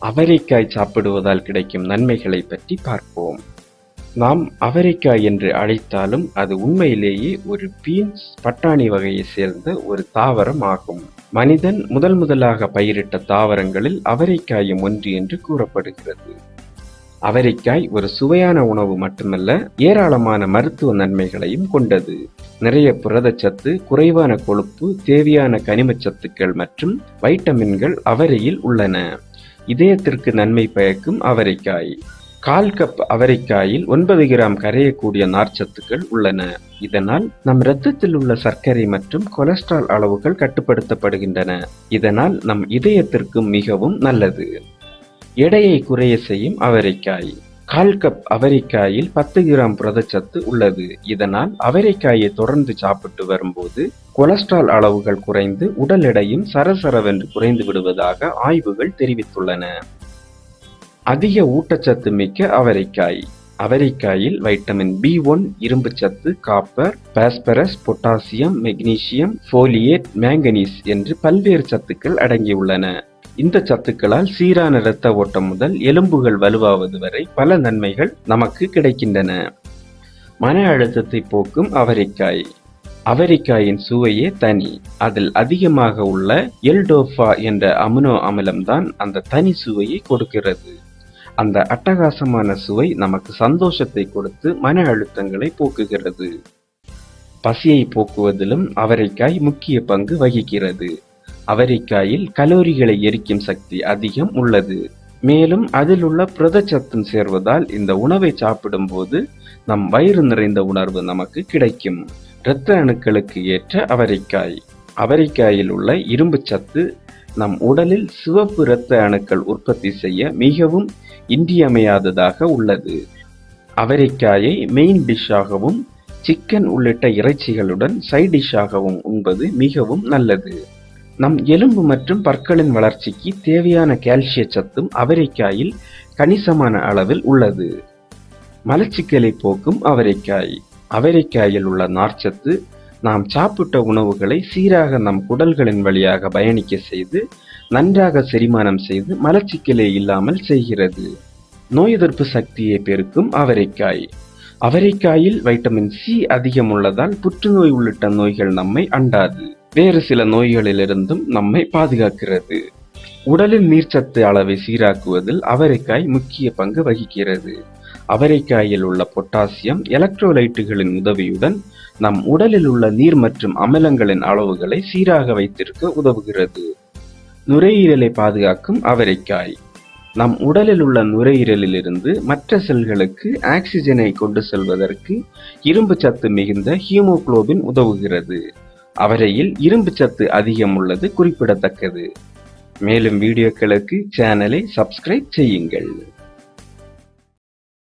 அவரைக்காய் சாப்பிடுவதால் கிடைக்கும் நன்மைகளை பற்றி பார்ப்போம். நாம் அவரைக்காய் என்று அழைத்தாலும் அது உண்மையிலேயே ஒரு பீன்ஸ் பட்டாணி வகையை சேர்ந்த ஒரு தாவரம் ஆகும். மனிதன் முதல் முதலாக பயிரிட்ட தாவரங்களில் அவரைக்காயும் ஒன்று என்று கூறப்படுகிறது. அவரைக்காய் ஒரு சுவையான உணவு மட்டுமல்ல ஏராளமான மருத்துவ நன்மைகளையும் கொண்டது. நிறைய புரதச்சத்து குறைவான கொழுப்பு தேவையான கனிமச்சத்துக்கள் மற்றும் வைட்டமின்கள் அவரையில் உள்ளன. இதயத்திற்கு நன்மை பயக்கும் அவரைக்காய். கால் கப் அவரைக்காயில் ஒன்பது கிராம் கரையக்கூடிய நார்ச்சத்துக்கள் உள்ளன. இதனால் நம் இரத்தத்தில் உள்ள சர்க்கரை மற்றும் கொலஸ்ட்ரால் அளவுகள் கட்டுப்படுத்தப்படுகின்றன. இதனால் நம் இதயத்திற்கும் மிகவும் நல்லது. எடையை குறைய செய்யும் அவரைக்காய். கால் கப் அவரைக்காயில் பத்து கிராம் புரதச்சத்து உள்ளது. இதனால் அவரைக்காயை தொடர்ந்து சாப்பிட்டு வரும்போது கொலஸ்ட்ரால் அளவுகள் குறைந்து உடல் எடையும் சரசரவென்று குறைந்து விடுவதாக ஆய்வுகள் தெரிவித்துள்ளன. அதிக ஊட்டச்சத்து மிக்க அவரைக்காய். அவரைக்காயில் வைட்டமின் பி ஒன் இரும்புச்சத்து copper phosphorus potassium magnesium folate manganese என்று பல்வேறு சத்துக்கள் அடங்கியுள்ளன. இந்த சத்துக்களால் சீரான இரத்த ஓட்டம் முதல் எலும்புகள் வலுவாவது வரை பல நன்மைகள் நமக்கு கிடைக்கின்றன. மன அழுத்தத்தை போக்கும் அவரைக்காய். அவரைக்காயின் சுவையே தனி. அதில் அதிகமாக உள்ள எல்டோஃபா என்ற அமினோ அமிலம்தான் அந்த தனி சுவையை கொடுக்கிறது. அந்த அட்டகாசமான சுவை நமக்கு சந்தோஷத்தை கொடுத்து மன அழுத்தங்களை போக்குகிறது. பசியை போக்குவதிலும் அவரைக்காய் முக்கிய பங்கு வகிக்கிறது. அவரைக்காயில் கலோரிகளை எரிக்கும் சக்தி அதிகம் உள்ளது. மேலும் அதில் உள்ள புரதச்சத்தும் சேர்வதால் இந்த உணவை சாப்பிடும்போது நம் வயிறு நிறைந்த உணர்வு நமக்கு கிடைக்கும். இரத்த அணுக்களுக்கு ஏற்ற அவரைக்காய். அவரைக்காயில் உள்ள இரும்பு சத்து நம் உடலில் சிவப்பு இரத்த அணுக்கள் உற்பத்தி செய்ய மிகவும் இன்றியமையாததாக உள்ளது. அவரைக்காயை மெயின் டிஷ்ஷாகவும் சிக்கன் உள்ளிட்ட இறைச்சிகளுடன் சைட் டிஷ்ஷாகவும் உண்பது மிகவும் நல்லது. நம் எலும்பு மற்றும் பற்களின் வளர்ச்சிக்கு தேவையான கால்சிய சத்தும் அவரைக்காயில் கணிசமான அளவில் உள்ளது. மலச்சிக்கலை போக்கும் அவரைக்காய். அவரைக்காயில் உள்ள நார்ச்சத்து நாம் சாப்பிட்ட உணவுகளை சீராக நம் குடல்களின் வழியாக பயணிக்க செய்து நன்றாக செரிமானம் செய்து மலச்சிக்கலே இல்லாமல் செய்கிறது. நோய் எதிர்ப்பு சக்தியை பெருக்கும் அவரைக்காய். அவரைக்காயில் வைட்டமின் சி அதிகம் உள்ளதால் புற்றுநோய் உள்ளிட்ட நோய்கள் நம்மை அண்டாது. வேறு சில நோய்களிலிருந்தும் நம்மை பாதுகாக்கிறது. உடலின் நீர்ச்சத்து அளவை சீராக்குவதில் அவரைக்காய் முக்கிய பங்கு வகிக்கிறது. அவரைக்காயில் உள்ள பொட்டாசியம் எலக்ட்ரோலைட்டுகளின் உதவியுடன் நம் உடலில் உள்ள நீர் மற்றும் அமிலங்களின் அளவுகளை சீராக வைத்திருக்க உதவுகிறது. நுரையீரலை பாதுகாக்கும் அவரைக்காய். நம் உடலில் உள்ள நுரையீரலிலிருந்து மற்ற செல்களுக்கு ஆக்சிஜனை கொண்டு செல்வதற்கு இரும்பு சத்து மிகுந்த ஹீமோகுளோபின் உதவுகிறது. அவரையில் இரும்பு சத்து அதிகம் உள்ளது குறிப்பிடத்தக்கது. மேலும் வீடியோக்களுக்கு சேனலை சப்ஸ்கிரைப் செய்யுங்கள்.